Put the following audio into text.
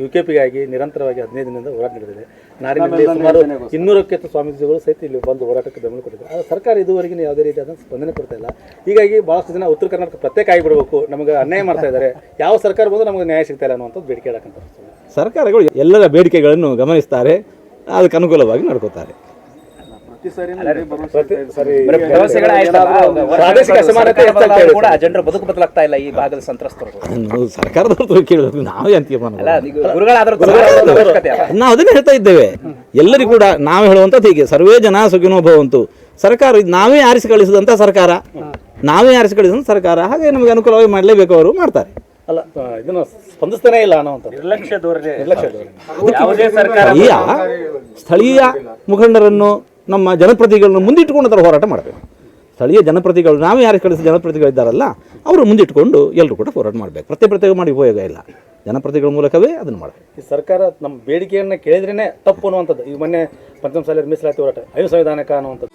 U K ಪಿಗಾಗಿ ನಿರಂತರವಾಗಿ ಹದಿನೈದು ದಿನದಿಂದ ಹೋರಾಟ ನಡೆದಿದೆ. ನಾಡಿನಲ್ಲಿ ಸುಮಾರು ಇನ್ನೂರಕ್ಕೆ ಹೆಚ್ಚು ಸ್ವಾಮೀಜಿಗಳು ಸಹಿತ ಇಲ್ಲಿ ಬಂದು ಹೋರಾಟಕ್ಕೆ ಬೆಂಬಲ ಕೊಟ್ಟಿದ್ದಾರೆ. ಆದರೆ ಸರ್ಕಾರ ಇದುವರೆಗೆ ಯಾವುದೇ ರೀತಿಯಾದ ಸ್ಪಂದನೆ ಕೊಡ್ತಾ ಇಲ್ಲ. ಹೀಗಾಗಿ ಭಾಳಷ್ಟು ಜನ ಉತ್ತರ ಕರ್ನಾಟಕ ಪ್ರತ್ಯೇಕ ಆಗಿಬಿಡಬೇಕು. ನಮಗೆ ಅನ್ಯಾಯ ಮಾಡ್ತಾ ಇದ್ದಾರೆ. ಯಾವ ಸರ್ಕಾರ ಬಂದು ನಮಗೆ ನ್ಯಾಯ ಸಿಗ್ತಾ ಇಲ್ಲ ಅನ್ನುವಂಥದ್ದು ಬೇಡಿಕೆ ಇಡಕ್ಕಂತ ಸರ್ಕಾರಗಳು ಎಲ್ಲರ ಬೇಡಿಕೆಗಳನ್ನು ಗಮನಿಸ್ತಾರೆ. ಅದಕ್ಕೆ ಅನುಕೂಲವಾಗಿ ನಡ್ಕೋತಾರೆ. ಪ್ರಾದೇಶಿಕ ಅಸಮಾನತೆ. ಕೂಡ ಜನರ ಬದುಕು ಬದಲಾಗ್ತಾ ಇಲ್ಲ ಈ ಭಾಗದ ಸಂತ್ರಸ್ತರು ಸರ್ಕಾರದವ್ರು ಕೇಳಬೇಕು ನಾವೇ ಅಂತ ತೀರ್ಮಾನ ಅಲ್ಲ ಮಾಡೋದು. ಈಗ ಗುರುಗಳಾದ್ರೂ ಗುರುಗಳ ನಾವು ಅದನ್ನೇ ಹೇಳ್ತಾ ಇದ್ದೇವೆ. ಎಲ್ಲರಿಗೂ ಕೂಡ ನಾವು ಹೇಳುವಂಥದ್ದು ಹೀಗೆ. ಸರ್ವೇ ಜನ ಸುಖಿನೋ ಭವಂತು ಸರ್ಕಾರ ಇದು ನಾವೇ ಆರಿಸಿ ಕಳಿಸಿದಂಥ ಸರ್ಕಾರ. ನಾವೇ ಆರಿಸಿ ಕಳಿಸಿದಂಥ ಸರ್ಕಾರ. ಹಾಗೆ ನಮಗೆ ಅನುಕೂಲವಾಗಿ ಮಾಡಲೇಬೇಕು ಅವರು ಮಾಡ್ತಾರೆ. ಅಲ್ಲ ಇದನ್ನು ಸ್ಪಂದಿಸ್ತಾನೇ ಇಲ್ಲ ನಿರ್ಲಕ್ಷ್ಯ ಧೋರಣೆ. ನಿರ್ಲಕ್ಷ್ಯ ಧೋರಣೆ. ಸ್ಥಳೀಯ ಮುಖಂಡರನ್ನು ನಮ್ಮ ಜನಪ್ರತಿಗಳನ್ನ ಮುಂದಿಟ್ಟುಕೊಂಡು ಅದರ ಹೋರಾಟ ಮಾಡಬೇಕು. ಸ್ಥಳೀಯ ಜನಪ್ರತಿಗಳು ನಾವೇ ಯಾರು ಕಳಿಸಿದ ಜನಪ್ರತಿಗಳಿದ್ದಾರಲ್ಲ ಅವರು ಮುಂದಿಟ್ಟುಕೊಂಡು ಎಲ್ಲರೂ ಕೂಡ ಹೋರಾಟ ಮಾಡಬೇಕು. ಪ್ರತಿ ಪ್ರತ್ಯೇಕ ಮಾಡಿ ಉಪಯೋಗ ಇಲ್ಲ. ಜನಪ್ರತಿಗಳ ಮೂಲಕವೇ ಅದನ್ನು ಮಾಡಬೇಕು. ಈ ಸರ್ಕಾರ ನಮ್ಮ ಬೇಡಿಕೆಯನ್ನ ಕೇಳಿದ್ರೇ ತಪ್ಪು ಅನ್ನುವಂಥದ್ದು. ಈ ಮೊನ್ನೆ ಪಂಚಮಸಾಲಿ ಮೀಸಲಾತಿ ಹೋರಾಟ, ಐದು ಸಂವಿಧಾನಕ ಅನ್ನುವಂಥದ್ದು.